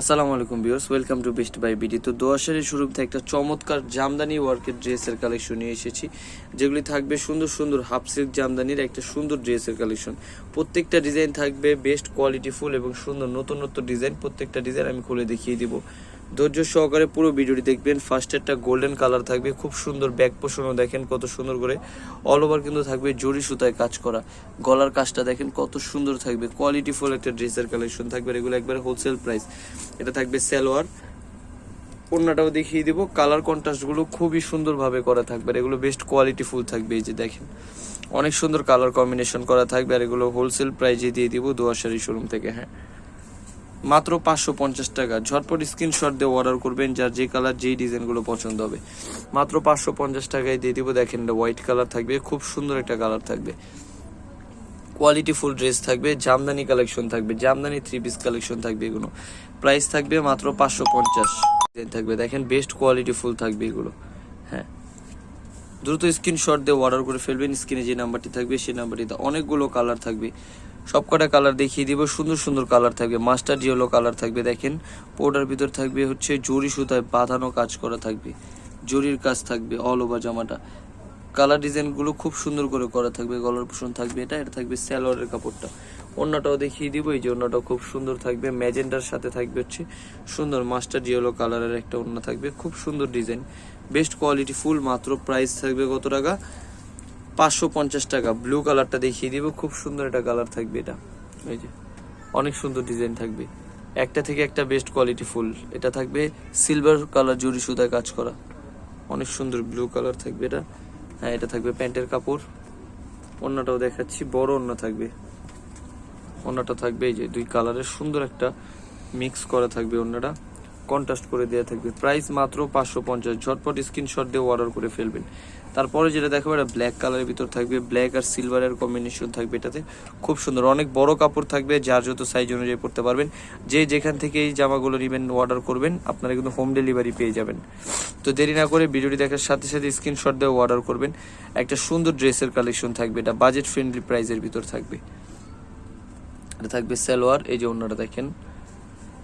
আসসালামু আলাইকুম viewers, welcome to best buy BD. তো দোয়াশারি শুরু থেকে একটা চমৎকার জামদানি ওয়ার্কের ড্রেসের কালেকশন নিয়ে এসেছি, যেগুলি থাকবে সুন্দর সুন্দর হাফ সিল্ক জামদানির একটা সুন্দর ড্রেসের কালেকশন। প্রত্যেকটা ডিজাইন থাকবে বেস্ট কোয়ালিটি ফুল এবং সুন্দর নতুন নতুন ডিজাইন, প্রত্যেকটা ডিজাইন আমি খুলে দেখিয়ে দিব। ধৈর্য সহকারে পুরো ভিডিওটি দেখবেন। ফার্স্ট একটা গোল্ডেন কালার থাকবে, খুব সুন্দর ব্যাক পোষণও দেখেন কত সুন্দর করে। অল ওভার কিন্তু থাকবে জরি সুতায় কাজ করা। গলার কাজটা দেখেন কত সুন্দর থাকবে। কোয়ালিটি ফুল একটা ড্রেসের কালেকশন থাকবে এগুলো একবারে হোলসেল প্রাইস এটা থাকবে সালোয়ার। অন্যটাও দেখিয়ে দিব। কালার কন্ট্রাস্টগুলো খুবই সুন্দরভাবে করা থাকবে আর এগুলো বেস্ট কোয়ালিটি ফুল থাকবে এই যে দেখেন। অনেক সুন্দর কালার কম্বিনেশন করা থাকবে আর এগুলো হোলসেল প্রাইজে দিয়ে দিব দোয়াশারি শোরুম থেকে হ্যাঁ। মাত্র পাঁচশো পঞ্চাশ টাকা। ঝটপট স্ক্রিনশট দিয়ে অর্ডার করবেন যার যে কালার যেই ডিজাইনগুলো পছন্দ হবে। মাত্র পাঁচশো পঞ্চাশ টাকায় দিয়ে দিব। দেখেন, এটা হোয়াইট কালার থাকবে, খুব সুন্দর একটা কালার থাকবে। কোয়ালিটি ফুল ড্রেস থাকবে, জামদানি কালেকশন থাকবে, জামদানি থ্রি পিস কালেকশন থাকবে এগুলো। প্রাইস থাকবে মাত্র পাঁচশো পঞ্চাশ। থাকবে, দেখেন বেস্ট কোয়ালিটি ফুল থাকবে এগুলো। হ্যাঁ। দ্রুত স্ক্রিনশট দিয়ে অর্ডার করে ফেলবেন। স্ক্রিনে যে নাম্বারটি থাকবে, সেই নাম্বারটিতে অনেকগুলো কালার থাকবে। সবকটা কালার দেখিয়ে দিব। সুন্দর সুন্দর কালার থাকবে। মাস্টার ইয়েলো কালার থাকবে, দেখেন। পোর্ডার ভিতর থাকবে হচ্ছে জরি সুতায় বাঁধানো কাজ করা থাকবে। জরির কাজ থাকবে অল ওভার জামাটা। কালার ডিজাইনগুলো খুব সুন্দর করে করা থাকবে, গলার পোষণ থাকবে এটা এটা থাকবে স্যালোয়ারের কাপড়টা। অন্যটাও দেখিয়ে দিব, এই যে অন্যটাও খুব সুন্দর থাকবে। ম্যাজেন্ডার সাথে থাকবে হচ্ছে সুন্দর মাস্টার ইয়েলো কালারের একটা অন্য থাকবে। খুব সুন্দর ডিজাইন বেস্ট কোয়ালিটি ফুল মাত্র প্রাইস থাকবে কত টাকা? পাঁচশো পঞ্চাশ টাকা। ব্লু কালারটা দেখিয়ে দিব। খুব সুন্দর একটা কালার থাকবে এটা। এই যে, অনেক সুন্দর ডিজাইন থাকবে। একটা থেকে একটা বেস্ট কোয়ালিটি ফুল। এটা থাকবে সিলভার কালার জরি সুতায় কাজ করা। অনেক সুন্দর ব্লু কালার থাকবে এটা। হ্যাঁ এটা থাকবে প্যান্টের কাপড়। অন্যটাও দেখাচ্ছি। বড় অন্য থাকবে। অন্যটা থাকবে এই যে, দুই কালারের সুন্দর একটা মিক্স করা থাকবে অন্যটা কন্ট্রাস্ট করে দেওয়া থাকবে। প্রাইস মাত্র পাঁচশো পঞ্চাশ। ঝটপট স্ক্রিনশট দিয়ে অর্ডার করে ফেলবেন। তারপরে যেটা দেখাবো, এটা ব্ল্যাক কালারের ভিতর থাকবে। ব্ল্যাক আর সিলভারের কম্বিনেশন থাকবে এটাতে। খুব সুন্দর। অনেক বড় কাপড় থাকবে, যার যত সাইজ অনুযায়ী পড়তে পারবেন। যে যেখান থেকে এই জামাগুলো নেবেন অর্ডার করবেন, আপনারা কিন্তু হোম ডেলিভারি পেয়ে যাবেন। তো দেরি না করে ভিডিওটি দেখার সাথে সাথে স্ক্রিনশট দিয়ে অর্ডার করবেন। একটা সুন্দর ড্রেসের কালেকশন থাকবে। এটা বাজেট ফ্রেন্ডলি প্রাইসের ভিতর থাকবে। এটা থাকবে সালোয়ার। এই যে অন্যটা দেখেন।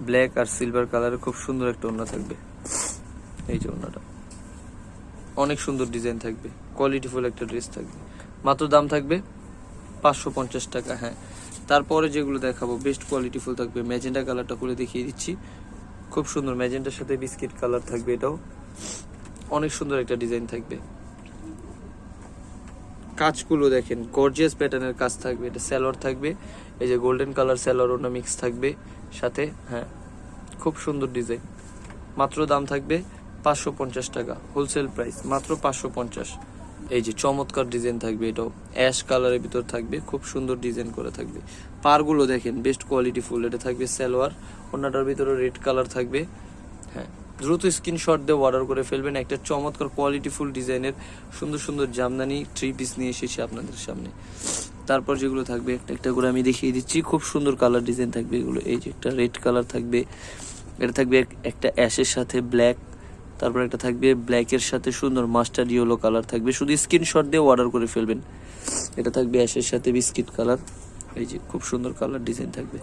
ব্ল্যাক আর সিলভার কালারের খুব সুন্দর একটা ওড়না থাকবে। এই যে ওড়নাটা। অনেক সুন্দর ডিজাইন থাকবে। কোয়ালিটিফুল একটা ড্রেস থাকবে। মাত্র দাম থাকবে পাঁচশো পঞ্চাশ টাকা হ্যাঁ। তারপরে যেগুলো দেখাবো, বেস্ট কোয়ালিটিফুল থাকবে। ম্যাজেন্টা কালারটা খুলে দেখিয়ে দিচ্ছি। খুব সুন্দর ম্যাজেন্টার সাথে বিস্কিট কালার থাকবে এটাও। অনেক সুন্দর একটা ডিজাইন থাকবে। কাজগুলো দেখেন গর্জিয়াস প্যাটার্নের কাজ থাকবে। এটা স্যালোয়ার থাকবে। এই যে গোল্ডেন কালার স্যালোয়ার ওটা মিক্স থাকবে। সাথে হ্যাঁ খুব সুন্দর ডিজাইন। মাত্র দাম থাকবে পাঁচশো পঞ্চাশ টাকা হোলসেল প্রাইস মাত্র পাঁচশো পঞ্চাশ। এই যে চমৎকার ডিজাইন থাকবে এটাও। অ্যাশ কালারের ভিতর থাকবে, খুব সুন্দর ডিজাইন করে থাকবে। পারগুলো দেখেন বেস্ট কোয়ালিটি ফুল, এটা থাকবে সালোয়ার, অন্যটার ভিতরে রেড কালার থাকবে হ্যাঁ। দ্রুত স্ক্রিনশট দিয়ে অর্ডার করে ফেলবেন একটা চমৎকার কোয়ালিটি ফুল ডিজাইনের সুন্দর সুন্দর জামদানি থ্রি পিস নিয়ে এসেছি আপনাদের সামনে। তারপর যেগুলো থাকবে, একটা একটা করে আমি দেখিয়ে দিচ্ছি। খুব সুন্দর কালার ডিজাইন থাকবে এগুলো। এই যে একটা রেড কালার থাকবে, এটা থাকবে একটা অ্যাশের সাথে ব্ল্যাক তারপর একটা থাকবে ব্ল্যাকের সাথে সুন্দর মাস্টার ইয়েলো কালার থাকবে। শুধু স্ক্রিনশট দিয়ে অর্ডার করে ফেলবেন। এটা থাকবে অ্যাশের সাথে বিস্কিট কালার এই যে খুব সুন্দর কালার ডিজাইন থাকবে।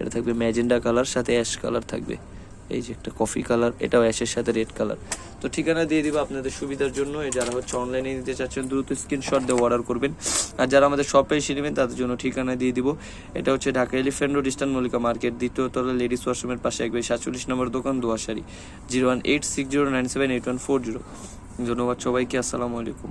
এটা থাকবে ম্যাজেন্ডা কালার সাথে অ্যাশ কালার থাকবে। এই যে একটা কফি কালার এটাও অ্যাশের সাথে রেড কালার তো ঠিকানা দিয়ে দিব আপনাদের সুবিধার জন্য। যারা হচ্ছে অনলাইনে নিতে চাচ্ছেন, দ্রুত স্ক্রিনশট দিয়ে অর্ডার করবেন। আর যারা আমাদের শপে এসে নেবেন, তাদের জন্য ঠিকানা দিয়ে দিব। এটা হচ্ছে Dhaka elephant road eastern Mallika market দ্বিতীয় তলা লেডিস ওয়াশরুমের পাশে একবার সাতচল্লিশ নম্বর দোকান, দোয়াশারি। Zero one eight six zero nine seven eight one four zero ধন্যবাদ সবাইকে, আসসালামু আলাইকুম।